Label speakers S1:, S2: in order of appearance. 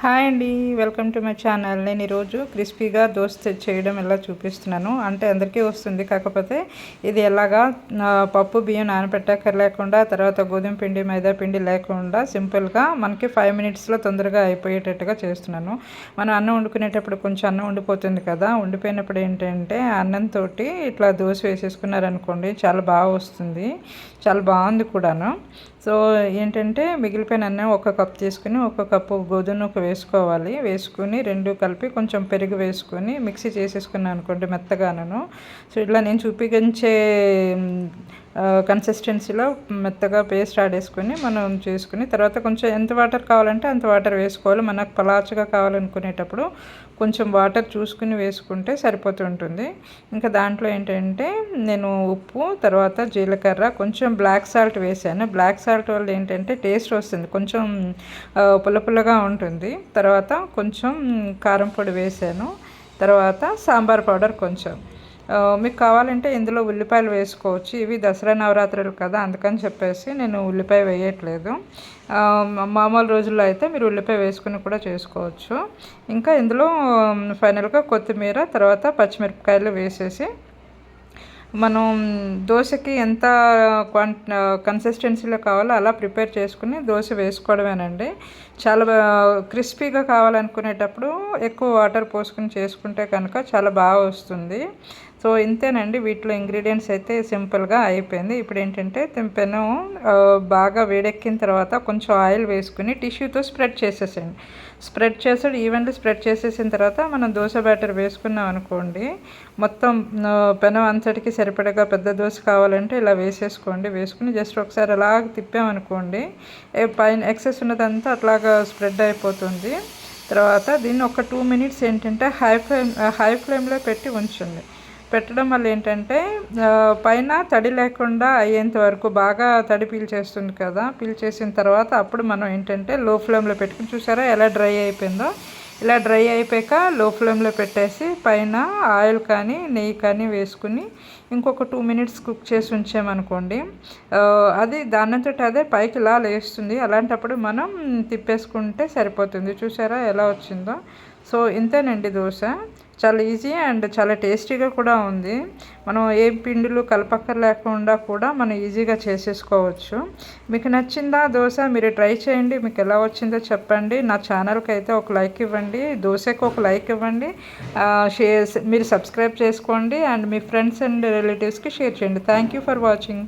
S1: Hi అండి welcome to my channel. నేను ఈరోజు క్రిస్పీగా దోశ చేయడం ఎలా చూపిస్తున్నాను? అంటే అందరికీ వస్తుంది కాకపోతే ఇది ఎలాగా పప్పు బియ్యం నానపెట్టాక లేకుండా తర్వాత గోధుమ పిండి మైదా పిండి లేకుండా సింపుల్గా మనకి ఫైవ్ మినిట్స్లో తొందరగా అయిపోయేటట్టుగా చేస్తున్నాను. మనం అన్నం వండుకునేటప్పుడు కొంచెం అన్నం ఉండిపోతుంది కదా ఉండిపోయినప్పుడు ఏంటంటే అన్నంతో ఇట్లా దోశ వేసేసుకున్నారనుకోండి చాలా బాగా వస్తుంది చాలా బాగుంది కూడాను. సో ఏంటంటే మిగిలిపోయిన అన్నం ఒక కప్ తీసుకుని ఒక కప్పు గోధుమ ఒక వేసుకోవాలి. వేసుకుని రెండు కలిపి కొంచెం పెరుగు వేసుకొని మిక్సీ చేసేసుకున్నాను అనుకోండి మెత్తగానను. సో ఇట్లా నేను చూపించే కన్సిస్టెన్సీలో మెత్తగా పేస్ట్ ఆడేసుకొని మనం చేసుకుని తర్వాత కొంచెం ఎంత వాటర్ కావాలంటే అంత వాటర్ వేసుకోవాలి. మనకు పలాచగా కావాలనుకునేటప్పుడు కొంచెం వాటర్ చూసుకుని వేసుకుంటే సరిపోతుంటుంది. ఇంకా దాంట్లో ఏంటంటే నేను ఉప్పు తర్వాత జీలకర్ర కొంచెం బ్లాక్ సాల్ట్ వేసాను. బ్లాక్ సాల్ట్ వల్ల ఏంటంటే టేస్ట్ వస్తుంది. కొంచెం పుల్ల పుల్లగా ఉంటుంది. తర్వాత కొంచెం కారం పొడి వేసాను. తర్వాత సాంబార్ పౌడర్ కొంచెం. మీకు కావాలంటే ఇందులో ఉల్లిపాయలు వేసుకోవచ్చు. ఇవి దసరా నవరాత్రులు కదా అందుకని చెప్పేసి నేను ఉల్లిపాయ వేయట్లేదు. మామూలు రోజుల్లో అయితే మీరు ఉల్లిపాయ వేసుకుని కూడా చేసుకోవచ్చు. ఇంకా ఇందులో ఫైనల్గా కొత్తిమీర తర్వాత పచ్చిమిరపకాయలు వేసేసి మనం దోశకి ఎంత క్వాన్ కన్సిస్టెన్సీలో కావాలో అలా ప్రిపేర్ చేసుకుని దోశ వేసుకోవడమేనండి. చాలా క్రిస్పీగా కావాలనుకునేటప్పుడు ఎక్కువ వాటర్ పోసుకుని చేసుకుంటే కనుక చాలా బాగా వస్తుంది. సో ఇంతేనండి వీటిలో ఇంగ్రీడియంట్స్ అయితే సింపుల్గా అయిపోయింది. ఇప్పుడు ఏంటంటే పెనం బాగా వేడెక్కిన తర్వాత కొంచెం ఆయిల్ వేసుకుని టిష్యూతో స్ప్రెడ్ చేసేసండి స్ప్రెడ్ చేసాడు ఈవెన్లీ స్ప్రెడ్ చేసేసిన తర్వాత మనం దోశ బ్యాటర్ వేసుకున్నాం అనుకోండి మొత్తం పెనం అంతటికి సరిపడగా పెద్ద దోశ కావాలంటే ఇలా వేసేసుకోండి. వేసుకుని జస్ట్ ఒకసారి అలాగ తిప్పామనుకోండి పైన ఎక్సెస్ ఉన్నదంతా అట్లాగా స్ప్రెడ్ అయిపోతుంది. తర్వాత దీన్ని ఒక టూ మినిట్స్ ఏంటంటే హై ఫ్లేమ్ హై ఫ్లేమ్లో పెట్టి ఉంచండి. పెట్టడం వల్ల ఏంటంటే పైన తడి లేకుండా అయ్యేంత వరకు బాగా తడి పీల్చేస్తుంది కదా. పీల్చేసిన తర్వాత అప్పుడు మనం ఏంటంటే లో ఫ్లేమ్లో పెట్టుకుని చూసారా ఎలా డ్రై అయిపోయిందో? ఇలా డ్రై అయిపోయాక లో ఫ్లేమ్లో పెట్టేసి పైన ఆయిల్ కానీ నెయ్యి కానీ వేసుకుని ఇంకొక టూ మినిట్స్ కుక్ చేసి ఉంచామనుకోండి అది దానితో అదే పైకి ఇలా లేస్తుంది. అలాంటప్పుడు మనం తిప్పేసుకుంటే సరిపోతుంది. చూసారా ఎలా వచ్చిందో? సో ఇంతేనండి దోశ. చాలా ఈజీ అండ్ చాలా టేస్టీగా కూడా ఉంది. మనం ఏ పిండిలు కలపక్కర్ లేకుండా కూడా మనం ఈజీగా చేసేసుకోవచ్చు. మీకు నచ్చిందా దోశ మీరు ట్రై చేయండి. మీకు ఎలా వచ్చిందో చెప్పండి. నా ఛానల్కి అయితే ఒక లైక్ ఇవ్వండి. దోశకు ఒక లైక్ ఇవ్వండి. షేర్ మీరు సబ్స్క్రైబ్ చేసుకోండి. అండ్ మీ ఫ్రెండ్స్ అండ్ రిలేటివ్స్కి షేర్ చేయండి. Thank you for watching